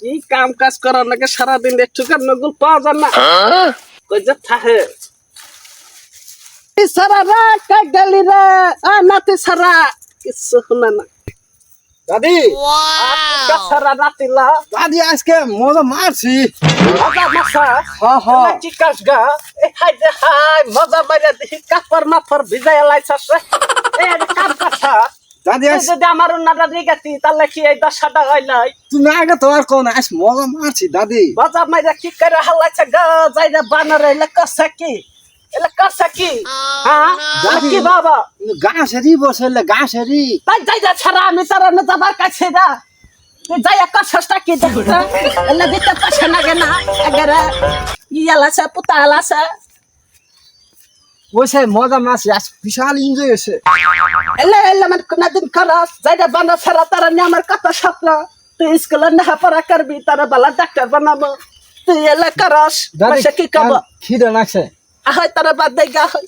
কি কাম কাজ করার নাকি সারাদিন একটু নগুল পাওয়া যায় না। কই যে থাহে সারা রে কাই গেলি রে? আ নাতি সারা। কিছু শুনে না। দাদি সারা নাতিলা দাদি আজকে মজা মারছি। মজা মাসা হ্যাঁ হ্যাঁ। কি কাজ গা? এ হাই হাই মজা মারিয়া দেখি কাপড় মাফর ভিজাই লাইছাস রে। এ কাম কাছা যদি আমার উন্নাটা রেগেছি তাহলে কি এই দশাটা হয় নাই? তুমি আগে তো আর কোন আজ মজা মারছি দাদি। বাজা মাইরা কি করে হালাইছে গা? যাইরা বানর এলে কষা কি? এলে কষা কি? হ্যাঁ? দাদি। কি বাবা? গাছেরই বসেলে গাছেরই তাই যাইরা ছাড়া আমি তারা না যাবার কাছে না। তুই যাইয়া কষাসটা কি দেখতে? এলে দিতে কষা লাগে না? এগারে ইয়ালাছে পুতালাছে বসে মজা আজ বিশাল এনজয় হয়েছে এলে এলে মানে কোনদিন খরচ যাইরা বানর ছাড়া তারা নিয়ে আমার কত স্বপ্ন তুই স্কুলে নেহা পড়া করবি তারা বালা ডাক্তার বানাবো। তুই এলে পয়সা কি আর খিদে লাগছে। আহয় তারা বাদ দেয় গা। হয়